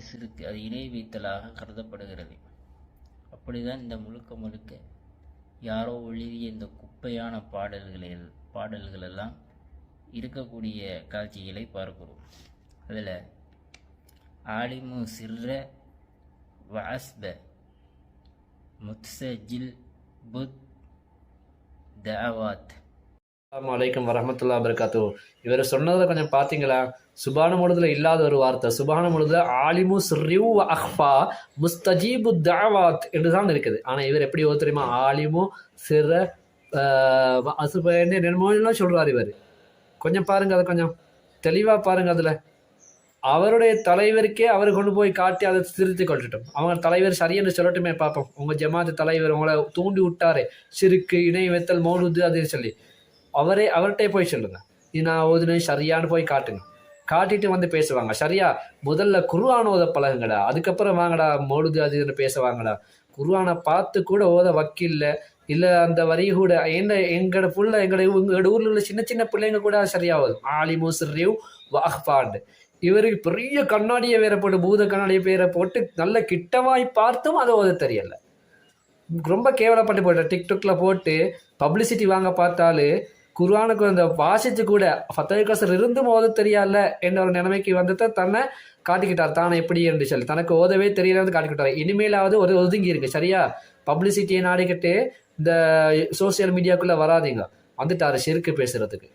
சிறுக்கு அது இணை வைத்தலாக கருதப்படுகிறது. அப்படிதான் இந்த முழுக்க முழுக்க யாரோ எழுதிய இந்த குப்பையான பாடல்களில் பாடல்களெல்லாம் இருக்கக்கூடிய காட்சிகளை பார்க்கிறோம். அதில் ஆலிமு சிற வாஸ்ப முத்சஜில் புத் தவாத் அஸ்ஸலாமு வரமத்துல்லா வரஹமத்துல்லா வரகாத்து இவர் சொன்னதில் கொஞ்சம் பார்த்தீங்களா சுபான முழுதில் இல்லாத ஒரு வார்த்தை. சுபான முழுதில் ஆலிமு ஸ்ரிவ் அஹ்பா முஸ்தஜீபு தாவாத் என்று தான் இருக்குது. ஆனால் இவர் எப்படி ஓ தெரியுமா? ஆலிமு சிற அசுப என்ன சொல்கிறார் இவர். கொஞ்சம் பாருங்க அதை கொஞ்சம். தெளிவாக பாருங்க அதில். அவருடைய தலைவருக்கே அவர் கொண்டு போய் காட்டி அதை திருத்தி கொள்ளட்டும் அவங்க தலைவர் சரியென்று சொல்லட்டுமே பார்ப்போம் உங்கள் ஜமாத்து தலைவர் உங்களை தூண்டி விட்டாரே. சிறுக்கு இணை வெத்தல் மௌலுது அதுன்னு சொல்லி. அவரே அவர்கிட்டே போய் சொல்லுங்க. இது நான் ஓதுனேன் சரியான்னு போய் காட்டுங்க. காட்டிட்டு வந்து பேசுவாங்க. சரியா முதல்ல குருவான ஓத பழகுங்கடா. அதுக்கப்புறம் வாங்கடா மோடுது அது இதுன்னு பேசுவாங்கடா குருவானை பார்த்து கூட ஓத வக்கில்ல. இல்லை அந்த வரி கூட என்ன எங்களோட புள்ள எங்களோட எங்களோட ஊரில் உள்ள சின்ன சின்ன பிள்ளைங்க கூட சரியா ஓதும் ஆலிமு சிறிவ் வாஹ்பாண்டு இவருக்கு பெரிய கண்ணாடியை வேற போட்டு பூத கண்ணாடியை பேரை போட்டு நல்ல கிட்டமாய் பார்த்தும் அதை ஓத தெரியல. ரொம்ப கேவலப்பட்டு போயிட்டேன் டிக்டாக்ல போட்டு பப்ளிசிட்டி வாங்க பார்த்தாலே குர்ஆனுக்கு அந்த வாசித்து கூட ஃபத்தகசர் இருந்தும் ஓத தெரியாதுல என்ற ஒரு நிலைமைக்கு வந்துட்டு தன்னை காட்டிக்கிட்டார். தானே எப்படி என்று சொல்லி. தனக்கு ஓதவே தெரியலன்னு காட்டிக்கிட்டார். இனிமேலாவது ஒரு ஒதுங்கி இருக்கு. சரியா? பப்ளிசிட்டியை நாடிக்கிட்டு இந்த சோசியல் மீடியாக்குள்ளே வராதீங்க. வந்துட்டாரு. செருக்கு பேசுறதுக்கு.